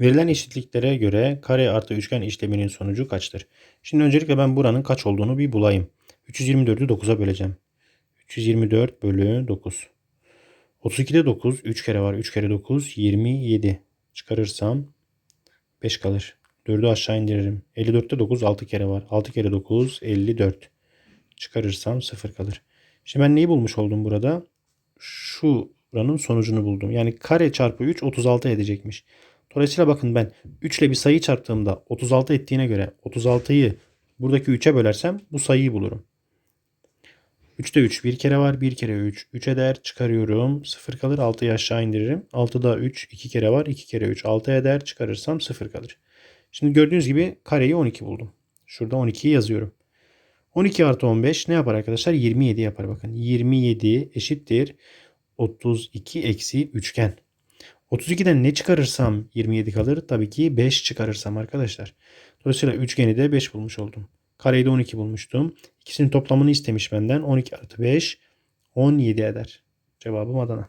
Verilen eşitliklere göre kare artı üçgen işleminin sonucu kaçtır? Şimdi öncelikle ben buranın kaç olduğunu bir bulayım. 324'ü 9'a böleceğim. 324 bölü 9. 32'de 9. 3 kere var. 3 kere 9. 27. Çıkarırsam 5 kalır. 4'ü aşağı indiririm. 54'te 9. 6 kere var. 6 kere 9. 54. Çıkarırsam 0 kalır. Şimdi ben neyi bulmuş oldum burada? Şu buranın sonucunu buldum. Yani kare çarpı 3 36 edecekmiş. Dolayısıyla bakın ben 3 ile bir sayı çarptığımda 36 ettiğine göre 36'yı buradaki 3'e bölersem bu sayıyı bulurum. 3'te 3 bir kere var. 1 kere 3 3 eder. Çıkarıyorum. 0 kalır. 6'yı aşağı indiririm. 6'da 3 2 kere var. 2 kere 3 6 eder. Çıkarırsam 0 kalır. Şimdi gördüğünüz gibi kareyi 12 buldum. Şurada 12'yi yazıyorum. 12 artı 15 ne yapar arkadaşlar? 27 yapar bakın. 27 eşittir. 32 eksi üçgen. 32'den ne çıkarırsam 27 kalır. Tabii ki 5 çıkarırsam arkadaşlar. Dolayısıyla üçgeni de 5 bulmuş oldum. Kareyi de 12 bulmuştum. İkisinin toplamını istemiş benden. 12 artı 5 17 eder. Cevabım Adana.